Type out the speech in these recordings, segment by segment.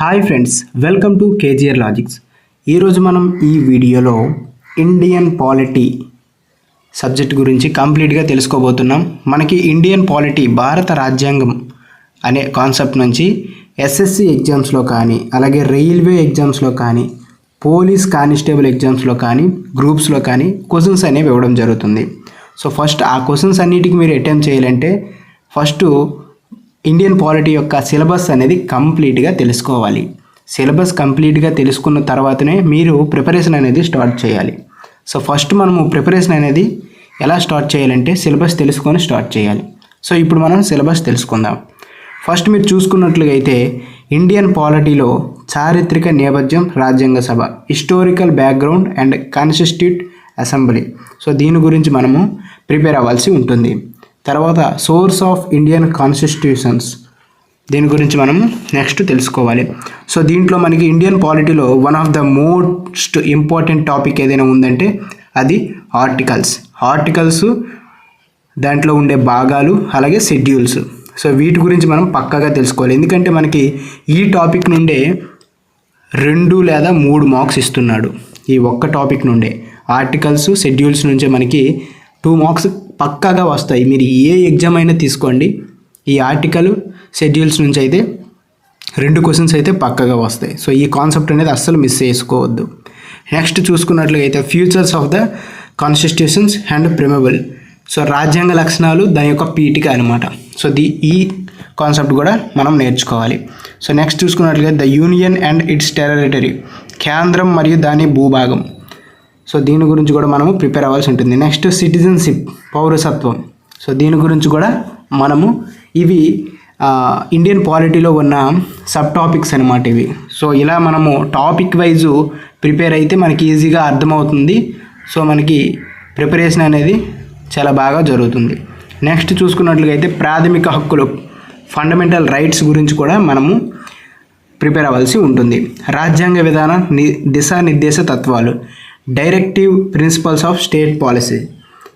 Hi friends welcome to KGR logics. ఈరోజు మనం ఈ వీడియోలో ఇండియన్ పాలిటీ సబ్జెక్ట్ గురించి కంప్లీట్గా తెలుసుకోబోతున్నాం. మనకి ఇండియన్ పాలిటీ భారత రాజ్యాంగం అనే కాన్సెప్ట్ నుంచి ఎస్ఎస్సి ఎగ్జామ్స్లో కానీ అలాగే రైల్వే ఎగ్జామ్స్లో కానీ పోలీస్ కానిస్టేబుల్ ఎగ్జామ్స్లో కానీ గ్రూప్స్లో కానీ క్వశ్చన్స్ అనేవి ఇవ్వడం జరుగుతుంది. సో ఫస్ట్ ఆ క్వశ్చన్స్ అన్నిటికీ మీరు అటెంప్ట్ చేయాలంటే ఫస్ట్ ఇండియన్ పాలిటీ యొక్క సిలబస్ అనేది కంప్లీట్గా తెలుసుకోవాలి. సిలబస్ కంప్లీట్గా తెలుసుకున్న తర్వాతనే మీరు ప్రిపరేషన్ అనేది స్టార్ట్ చేయాలి. సో ఫస్ట్ మనము ప్రిపరేషన్ అనేది ఎలా స్టార్ట్ చేయాలంటే సిలబస్ తెలుసుకొని స్టార్ట్ చేయాలి. సో ఇప్పుడు మనం సిలబస్ తెలుసుకుందాం. ఫస్ట్ మీరు చూసుకున్నట్లుగా అయితే ఇండియన్ పాలిటీలో చారిత్రక నేపథ్యం రాజ్యాంగ సభ historical background and constitute assembly so దీని గురించి మనము ప్రిపేర్ అవ్వాల్సి ఉంటుంది. తర్వాత సోర్స్ ఆఫ్ ఇండియన్ కాన్స్టిట్యూషన్స్. దీని గురించి మనం నెక్స్ట్ తెలుసుకోవాలి. సో దీంట్లో మనకి Indian పాలిటీలో one of the most important topic ఏదైనా ఉందంటే అది ఆర్టికల్స్. ఆర్టికల్స్ దాంట్లో ఉండే భాగాలు అలాగే షెడ్యూల్స్. సో వీటి గురించి మనం పక్కాగా తెలుసుకోవాలి. ఎందుకంటే మనకి ఈ టాపిక్ నుండే రెండు లేదా మూడు మార్క్స్ ఇస్తున్నాడు ఈ ఒక్క టాపిక్ నుండే. ఆర్టికల్స్ షెడ్యూల్స్ నుంచే మనకి టూ మార్క్స్ పక్కాగా వస్తాయి. మీరు ఏ ఎగ్జామ్ అయినా తీసుకోండి. ఈ ఆర్టికల్ షెడ్యూల్స్ నుంచి అయితే రెండు క్వశ్చన్స్ అయితే పక్కగా వస్తాయి. సో ఈ కాన్సెప్ట్ అనేది అస్సలు మిస్ చేసుకోవద్దు. నెక్స్ట్ చూసుకున్నట్లయితే futures of the constitutions and preamble so రాజ్యాంగ లక్షణాలు దాని యొక్క పీఠిక అనమాట సో ది ఈ కాన్సెప్ట్ కూడా మనం నేర్చుకోవాలి. సో నెక్స్ట్ చూసుకున్నట్లయితే the union and its territory కేంద్రం మరియు దాని భూభాగం. సో దీని గురించి కూడా మనము ప్రిపేర్ అవ్వాల్సి ఉంటుంది. నెక్స్ట్ సిటిజన్షిప్ పౌరసత్వం. సో దీని గురించి కూడా మనము ఇవి ఇండియన్ పాలిటీలో ఉన్న సబ్ టాపిక్స్ అనమాట ఇవి. సో ఇలా మనము టాపిక్ వైజు ప్రిపేర్ అయితే మనకి ఈజీగా అర్థమవుతుంది. సో మనకి ప్రిపరేషన్ అనేది చాలా బాగా జరుగుతుంది. నెక్స్ట్ చూసుకున్నట్లయితే ప్రాథమిక హక్కులు ఫండమెంటల్ రైట్స్ గురించి కూడా మనము ప్రిపేర్ అవ్వాల్సి ఉంటుంది. రాజ్యాంగ విధాన ని దిశానిర్దేశ తత్వాలు. Directive principles of state policy.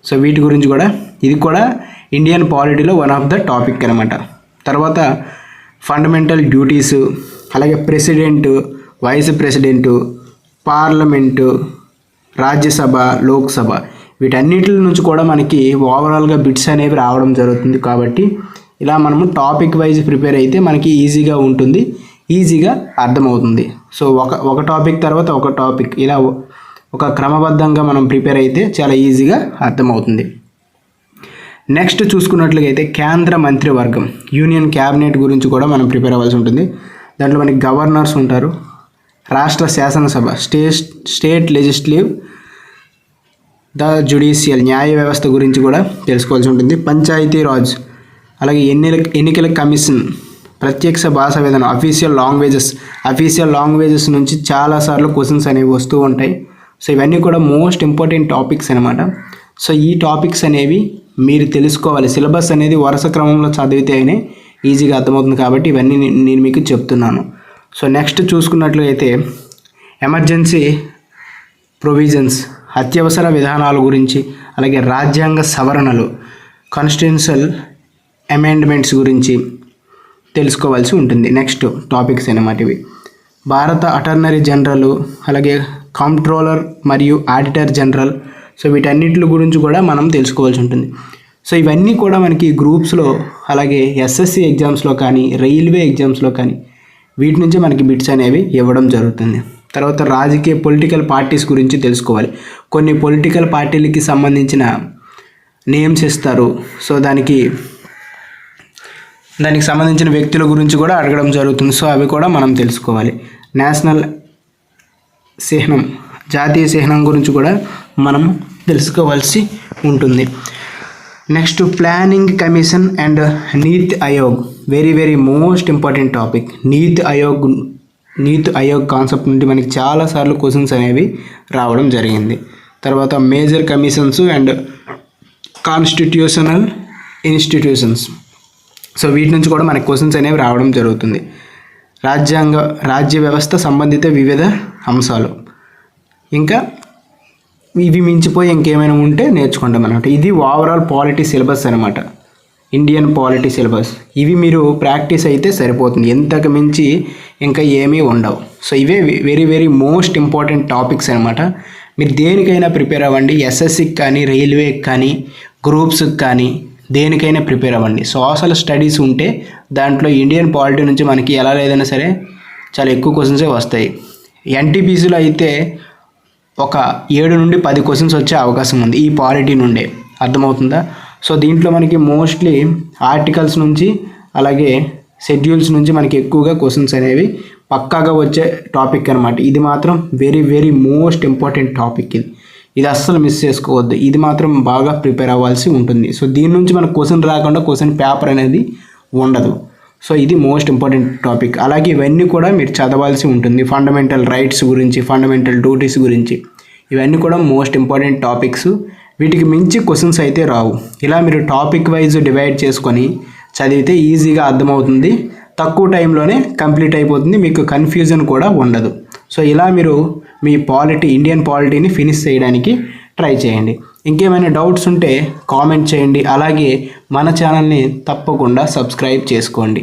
So వీటి గురించి కూడా ఇది కూడా ఇండియన్ పాలిటీలో వన్ ఆఫ్ ద టాపిక్ అనమాట తర్వాత ఫండమెంటల్ డ్యూటీస్ అలాగే president vice president parliament Rajya Sabha Lok Sabha. వీటన్నిటి నుంచి కూడా మనకి ఓవరాల్గా బిట్స్ అనేవి రావడం జరుగుతుంది కాబట్టి ఇలా మనము టాపిక్ వైజ్ ప్రిపేర్ అయితే మనకి ఈజీగా ఉంటుంది ఈజీగా అర్థమవుతుంది. సో ఒక ఒక టాపిక్ తర్వాత ఒక టాపిక్ ఇలా ఒక క్రమబద్ధంగా మనం ప్రిపేర్ అయితే చాలా ఈజీగా అర్థమవుతుంది. నెక్స్ట్ చూసుకున్నట్లయితే కేంద్ర మంత్రివర్గం యూనియన్ క్యాబినెట్ గురించి కూడా మనం ప్రిపేర్ అవ్వాల్సి ఉంటుంది. దాంట్లో మనకి గవర్నర్స్ ఉంటారు రాష్ట్ర శాసనసభ state state legislative the judicial న్యాయ వ్యవస్థ గురించి కూడా తెలుసుకోవాల్సి ఉంటుంది. పంచాయతీ రాజ్ అలాగే ఎన్నిక ఎన్నికల కమిషన్ ప్రత్యక్ష భాష విధానం అఫీషియల్ లాంగ్వేజెస్ అఫీషియల్ లాంగ్వేజెస్ నుంచి చాలాసార్లు క్వశ్చన్స్ అనేవి వస్తూ ఉంటాయి. సో ఇవన్నీ కూడా మోస్ట్ ఇంపార్టెంట్ టాపిక్స్ అనమాట సో ఈ టాపిక్స్ అనేవి మీరు తెలుసుకోవాలి. సిలబస్ అనేది వరుస క్రమంలో చదివితేనే ఈజీగా అర్థమవుతుంది కాబట్టి ఇవన్నీ నేను మీకు చెప్తున్నాను. సో నెక్స్ట్ చూసుకున్నట్లయితే ఎమర్జెన్సీ ప్రొవిజన్స్ అత్యవసర విధానాల గురించి అలాగే రాజ్యాంగ సవరణలు కాన్స్టిట్యూన్షియల్ అమెండ్మెంట్స్ గురించి తెలుసుకోవాల్సి ఉంటుంది. నెక్స్ట్ టాపిక్స్ అన్నమాట ఇవి. భారత అటర్నరీ జనరల్ అలాగే కాంప్ట్రోలర్ మరియు ఆడిటర్ జనరల్ సో వీటన్నిటి గురించి కూడా మనం తెలుసుకోవాల్సి ఉంటుంది. సో ఇవన్నీ కూడా మనకి గ్రూప్స్లో అలాగే ఎస్ఎస్సి ఎగ్జామ్స్లో కానీ రైల్వే ఎగ్జామ్స్లో కానీ వీటి నుంచి మనకి బిట్స్ అనేవి ఇవ్వడం జరుగుతుంది. తర్వాత రాజకీయ పొలిటికల్ పార్టీస్ గురించి తెలుసుకోవాలి. కొన్ని పొలిటికల్ పార్టీలకి సంబంధించిన నేమ్స్ ఇస్తారు. సో దానికి దానికి సంబంధించిన వ్యక్తుల గురించి కూడా అడగడం జరుగుతుంది. సో అవి కూడా మనం తెలుసుకోవాలి. నేషనల్ చిహ్నం జాతీయ చిహ్నం గురించి కూడా మనం తెలుసుకోవాల్సి ఉంటుంది. Next planning commission and NITI Aayog very very most important topic NITI Aayog NITI Aayog concept నుండి మనకి చాలాసార్లు క్వశ్చన్స్ అనేవి రావడం జరిగింది. తర్వాత major commissions and constitutional institutions so వీటి నుంచి కూడా మనకి క్వశ్చన్స్ అనేవి రావడం జరుగుతుంది. రాజ్యాంగ రాజ్య వ్యవస్థ సంబంధిత వివిధ అంశాలు. ఇంకా ఇవి మించిపోయి ఇంకేమైనా ఉంటే నేర్చుకుంటాం అనమాట ఇది ఓవరాల్ పాలిటీ సిలబస్ అనమాట ఇండియన్ పాలిటీ సిలబస్ ఇవి మీరు ప్రాక్టీస్ అయితే సరిపోతుంది. ఎంతకు మించి ఇంకా ఏమీ ఉండవు. సో ఇవే very very most important topics అనమాట మీరు దేనికైనా ప్రిపేర్ అవ్వండి. ఎస్ఎస్సికి కానీ రైల్వేకి కానీ గ్రూప్స్కి కానీ దేనికైనా ప్రిపేర్ అవ్వండి. సోషల్ స్టడీస్ ఉంటే దాంట్లో ఇండియన్ పాలిటీ నుంచి మనకి ఎలా లేదైనా సరే చాలా ఎక్కువ క్వశ్చన్సే వస్తాయి. ఎన్టీపీసీలో అయితే ఒక ఏడు నుండి పది క్వశ్చన్స్ వచ్చే అవకాశం ఉంది ఈ పాలిటీ నుండే. అర్థమవుతుందా? సో దీంట్లో మనకి మోస్ట్లీ ఆర్టికల్స్ నుంచి అలాగే షెడ్యూల్స్ నుంచి మనకి ఎక్కువగా క్వశ్చన్స్ అనేవి పక్కాగా వచ్చే టాపిక్ అనమాట ఇది మాత్రం very very most important topic ఇది. ఇది అస్సలు మిస్ చేసుకోవద్దు. ఇది మాత్రం బాగా ప్రిపేర్ అవ్వాల్సి ఉంటుంది. సో దీని నుంచి మనకు క్వశ్చన్ రాకుండా క్వశ్చన్ పేపర్ అనేది ఉండదు. సో ఇది మోస్ట్ ఇంపార్టెంట్ టాపిక్ అలాగే ఇవన్నీ కూడా మీరు చదవాల్సి ఉంటుంది. ఫండమెంటల్ రైట్స్ గురించి ఫండమెంటల్ డ్యూటీస్ గురించి. ఇవన్నీ కూడా మోస్ట్ ఇంపార్టెంట్ టాపిక్స్ వీటికి మించి క్వశ్చన్స్ అయితే రావు. ఇలా మీరు టాపిక్ వైజ్ డివైడ్ చేసుకొని చదివితే ఈజీగా అర్థమవుతుంది. తక్కువ టైంలోనే కంప్లీట్ అయిపోతుంది. మీకు కన్ఫ్యూజన్ కూడా ఉండదు. సో ఇలా మీరు మీ పాలిటీ ఇండియన్ పాలిటీని ఫినిష్ చేయడానికి ట్రై చేయండి. ఇంకేమైనా డౌట్స్ ఉంటే కామెంట్ చేయండి. అలాగే మన ఛానల్ని తప్పకుండా సబ్స్క్రైబ్ చేసుకోండి.